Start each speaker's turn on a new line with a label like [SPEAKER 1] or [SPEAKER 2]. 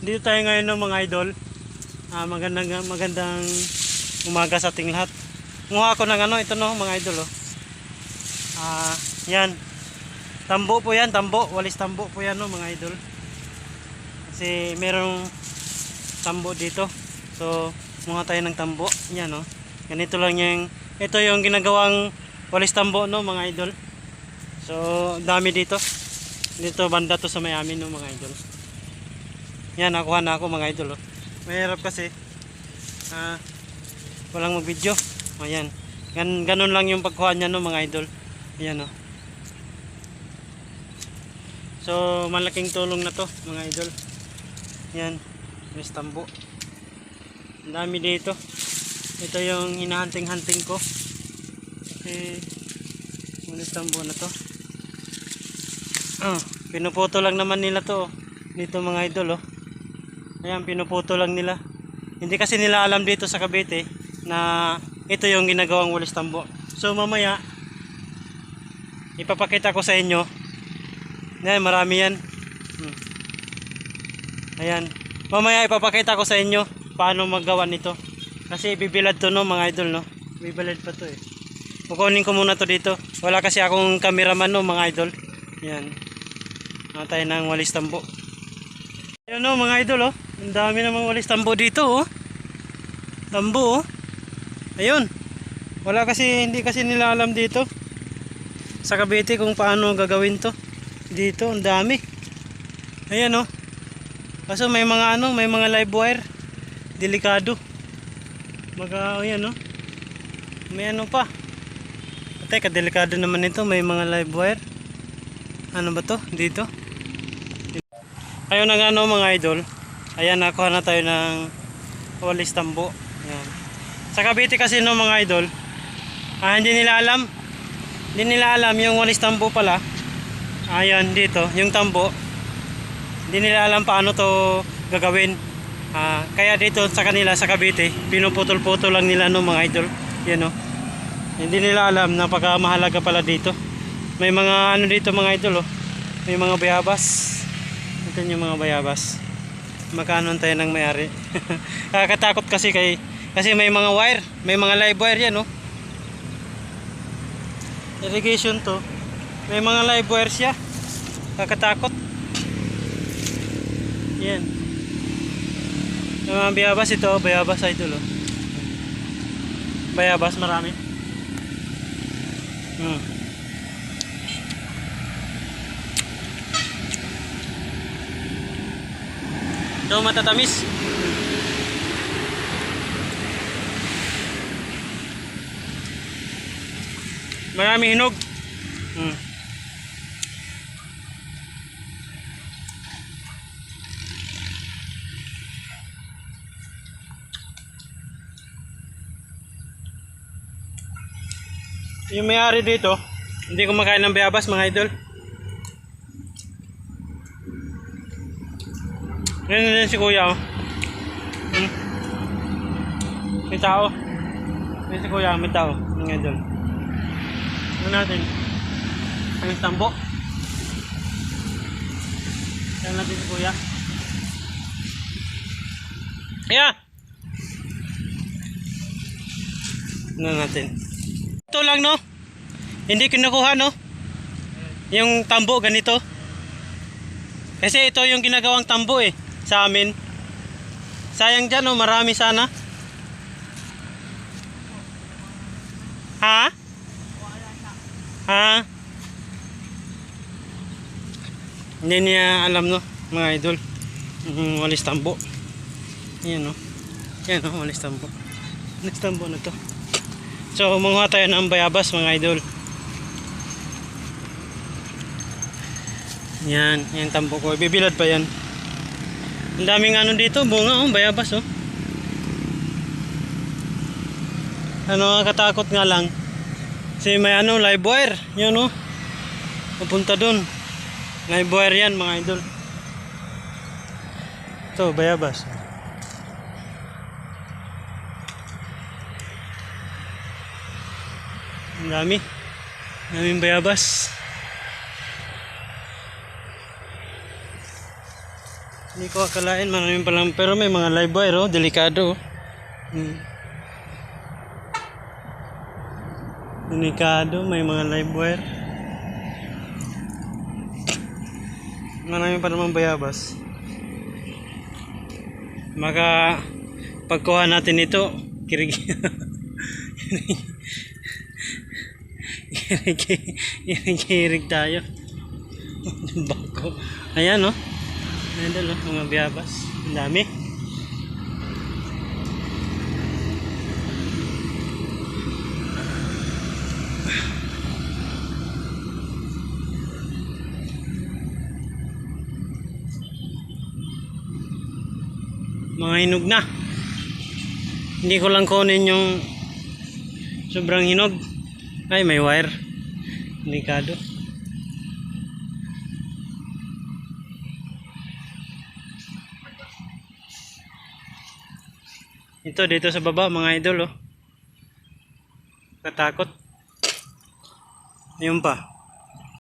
[SPEAKER 1] Dito tayo ngayon ng mga idol. Ah, magandang magandang umaga sa ating lahat. Nguha ko ng ano, ito no, mga idol oh. Ah, yan. Tambo po yan, tambo. Walis tambo po yan no, mga idol. Kasi merong tambo dito. So, mukha tayo ng tambo. Yan no. Ganito lang yung, ito yung ginagawang walis tambo no, mga idol. So, dami dito. Dito banda to sa Miami no, mga idol. Yan, nakuha na ako mga idol. Oh. Mahirap kasi. Ah, walang mag-video. Ayan. Gan ganun lang yung pagkuha niya no, mga idol. Ayan oh. So, malaking tulong na to, mga idol. Yan. May tambo. Ang dami dito. Ito yung hinahunting-hunting ko. Kasi, may tambo na to. Ah, pinuputo lang naman nila to. oh. Dito mga idol, oh. Ayan, pinuputo lang nila. Hindi kasi nila alam dito sa Cavite na ito yung ginagawang walis tambo. So, mamaya, ipapakita ko sa inyo. Ayan, marami yan. Hmm. Ayan. Mamaya ipapakita ko sa inyo paano maggawa nito. Kasi bibilad to no mga idol no. Bibilad pa to eh. Kukunin ko muna to dito. Wala kasi akong cameraman no mga idol. Yan. Mga tayo ng walis tambo. Ayan no mga idol oh. Ang dami namang walis tambo dito oh. Tambo oh. Ayun. Wala kasi hindi kasi nila alam dito sa Cavite kung paano gagawin to. Dito, ang dami. Ayan oh. Kaso may mga ano, may mga live wire. Delikado. Maga, ayan oh. May ano pa. Teka, delikado naman ito. May mga live wire. Ano ba to? Dito. Ayun na nga no, mga idol. Ayan, nakuha na tayo ng walis tambo. Ayan. Sa Cavite kasi no, mga idol. Ah, hindi nila alam. Hindi nila alam yung walis tambo pala. Ayan dito, yung tambo. Hindi nila alam paano to gagawin. Ah, kaya dito sa kanila sa Cavite, pinuputol-putol lang nila no mga idol. Yan no. Hindi nila alam na pagkamahalaga pala dito. May mga ano dito mga idol oh. May mga bayabas. Ito yung mga bayabas. Magkano tayo ng may-ari. Nakakatakot kasi kay kasi may mga wire, may mga live wire yan no. Irrigation to. May mga live wire siya. Kakatakot. Yan. Yung mga bayabas ito, bayabas idol oh. Bayabas marami. Hmm. Ito matatamis. Marami hinog. Hmm. Yung may-ari dito, hindi kumakain ng bayabas mga idol. Yan din si kuya oh. Hmm. May tao. Yan si kuya, may tao. Mga idol. Ano natin? Ang tambo. Yan natin si kuya. Kuya! Ano natin? Ito lang no. Hindi kinukuha no. Yung tambo ganito. Kasi ito yung ginagawang tambo eh sa amin. Sayang dyan no, marami sana. Ha? Ha? Hindi niya alam no, mga idol. Yung walis tambo. Yan no. Yan no, walis tambo. Walis tambo na to. So, manguha tayo ng bayabas mga idol. Yan, yan tambo ko. Bibilad pa yan. Ang daming ano dito, bunga oh, bayabas oh. Ano katakot nga lang. Kasi may ano, live wire. Yun oh. Pupunta dun. Live wire yan mga idol. Ito, bayabas. Ang dami. Daming bayabas. Hindi ko akalain, maraming palang, pero may mga live wire, oh, delikado. oh. Hmm. Delikado, may mga live wire. Marami pa naman bayabas. Maka pagkuha natin ito, kirig kirig kirig tayo. Bako. Ayan no. Ayan dalo, mga bayabas. Ang dami. Mga hinog na. Hindi ko lang kunin yung sobrang hinog. Ay, may wire. Delikado. Ito dito sa baba mga idol oh. Katakot. Ayun pa.